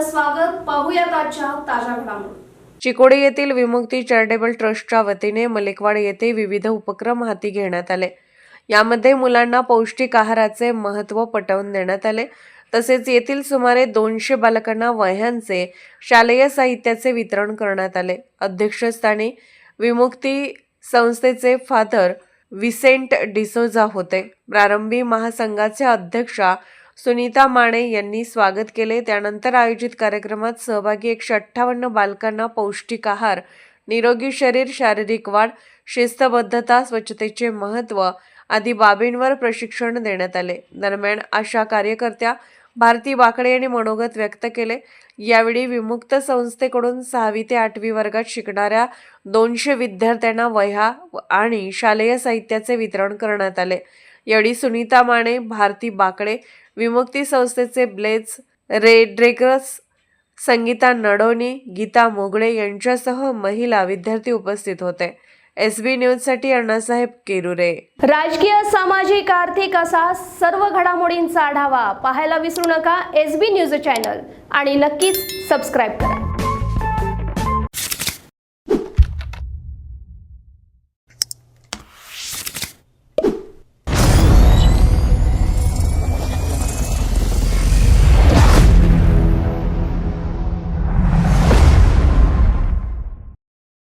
स्वागत. पाहूयात आजच्या ताज्या घडामोडी. चिकोडी येथील विमुक्ती चॅरिटेबल ट्रस्टच्या वतीने मलिकवाड येथे विविध उपक्रम हाती घेण्यात आले. यामध्ये मुलांना पौष्टिक आहाराचे महत्त्व पटवून देण्यात आले. तसेच येथील सुमारे दोनशे बालकांना वह्यांचे शालेय साहित्याचे वितरण करण्यात आले. अध्यक्षस्थानी विमुक्ती संस्थेचे फादर विसेंट डिसोजा होते. प्रारंभी महासंघाचे अध्यक्षा सुनीता माने यांनी स्वागत केले. त्यानंतर आयोजित कार्यक्रमात सहभागी एकशे अठ्ठावन्न बालकांना पौष्टिक आहार निरोगी शरीर शारीरिक वाढ शिस्तबद्धता स्वच्छतेचे महत्त्व आदी बाबींवर प्रशिक्षण देण्यात आले. दरम्यान आशा कार्यकर्त्या भारती बाकडे यांनी मनोगत व्यक्त केले. यावेळी विमुक्त संस्थेकडून सहावी ते आठवी वर्गात शिकणाऱ्या दोनशे विद्यार्थ्यांना वह्या आणि शालेय साहित्याचे वितरण करण्यात आले. यावेळी सुनीता माने भारती बाकडे विमुक्ती संस्थेचे ब्लेज रेड्रेगस संगीता नडोनी गीता मोगळे यांच्यासह महिला विद्यार्थी उपस्थित होते. एस बी न्यूजसाठी अण्णासाहेब केरुरे. राजकीय सामाजिक आर्थिक असा सर्व घडामोडींचा आढावा पाहायला विसरू नका एस बी न्यूज चॅनल आणि नक्कीच सबस्क्राईब करा.